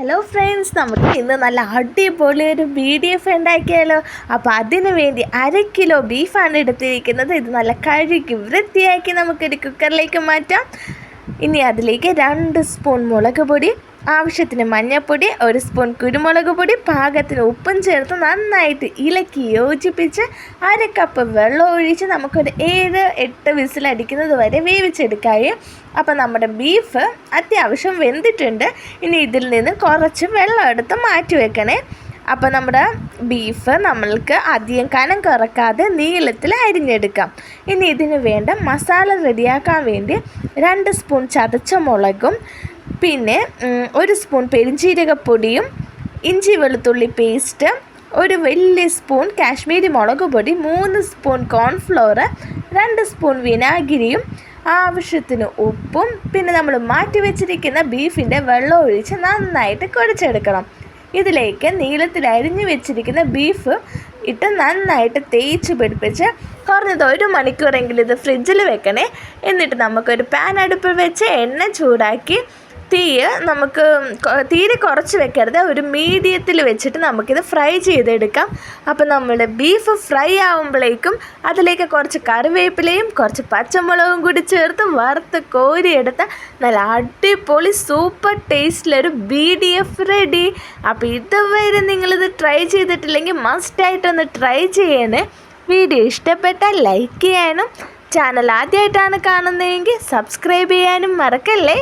Hello friends നമുക്ക് ഇന്ന് നല്ല അടിപൊളി ഒരു ബി ഡി എഫ് ഉണ്ടാക്കിയാലോ? അപ്പോൾ അതിനു വേണ്ടി അര കിലോ ബീഫാണ് എടുത്തിരിക്കുന്നത്. ഇത് നല്ല കഴുകി വൃത്തിയാക്കി നമുക്കൊരു കുക്കറിലേക്ക് മാറ്റാം. ഇനി അതിലേക്ക് രണ്ട് സ്പൂൺ മുളക് പൊടി ആവശ്യത്തിന് മഞ്ഞൾപ്പൊടി ഒരു സ്പൂൺ കുരുമുളക് പൊടി പാകത്തിന് ഉപ്പും ചേർത്ത് നന്നായിട്ട് ഇളക്കി യോജിപ്പിച്ച് അര കപ്പ് വെള്ളം ഒഴിച്ച് നമുക്കൊരു ഏഴ് എട്ട് വിസിലടിക്കുന്നത് വരെ വേവിച്ചെടുക്കായി. അപ്പോൾ നമ്മുടെ ബീഫ് അത്യാവശ്യം വെന്തിട്ടുണ്ട്. ഇനി ഇതിൽ നിന്ന് കുറച്ച് വെള്ളം എടുത്ത് മാറ്റി വെക്കണേ. അപ്പോൾ നമ്മുടെ ബീഫ് നമ്മൾക്ക് അധികം കനം കുറക്കാതെ നീളത്തിൽ അരിഞ്ഞെടുക്കാം. ഇനി ഇതിന് വേണ്ട മസാല റെഡിയാക്കാൻ വേണ്ടി രണ്ട് സ്പൂൺ ചതച്ച മുളകും പിന്നെ ഒരു സ്പൂൺ പെരിഞ്ചീരകപ്പൊടിയും ഇഞ്ചി വെളുത്തുള്ളി പേസ്റ്റ് ഒരു വലിയ സ്പൂൺ കാശ്മീരി മുളക് പൊടി മൂന്ന് സ്പൂൺ കോൺഫ്ലോർ രണ്ട് സ്പൂൺ വിനാഗിരിയും ആവശ്യത്തിന് ഉപ്പും പിന്നെ നമ്മൾ മാറ്റി വെച്ചിരിക്കുന്ന ബീഫിന്റെ വെള്ളം ഒഴിച്ച് നന്നായിട്ട് കുഴച്ചെടുക്കണം. ഇതിലേക്ക് നീളത്തിൽ അരിഞ്ഞു വെച്ചിരിക്കുന്ന ബീഫ് ഇട്ട് നന്നായിട്ട് തേച്ച് പിടിപ്പിച്ച് കുറഞ്ഞത് ഒരു മണിക്കൂറെങ്കിലും ഇത് ഫ്രിഡ്ജിൽ വെക്കണേ. എന്നിട്ട് നമുക്കൊരു പാൻ അടുപ്പിൽ വെച്ച് എണ്ണ ചൂടാക്കി തീ നമുക്ക് തീരെ കുറച്ച് വെക്കരുത്. ഒരു മീഡിയത്തിൽ വെച്ചിട്ട് നമുക്കിത് ഫ്രൈ ചെയ്തെടുക്കാം. അപ്പോൾ നമ്മുടെ ബീഫ് ഫ്രൈ ആകുമ്പോഴേക്കും അതിലേക്ക് കുറച്ച് കറിവേപ്പിലയും കുറച്ച് പച്ചമുളകും കൂടി ചേർത്ത് വറുത്ത് കോരിയെടുത്ത നല്ല അടിപൊളി സൂപ്പർ ടേസ്റ്റിലൊരു ബി ഡി എഫ് റെഡി. അപ്പോൾ ഇതുവരെ നിങ്ങളിത് ട്രൈ ചെയ്തിട്ടില്ലെങ്കിൽ മസ്റ്റായിട്ടൊന്ന് ട്രൈ ചെയ്യണേ. വീഡിയോ ഇഷ്ടപ്പെട്ടാൽ ലൈക്ക് ചെയ്യാനും ചാനൽ ആദ്യമായിട്ടാണ് കാണുന്നതെങ്കിൽ സബ്സ്ക്രൈബ് ചെയ്യാനും മറക്കല്ലേ?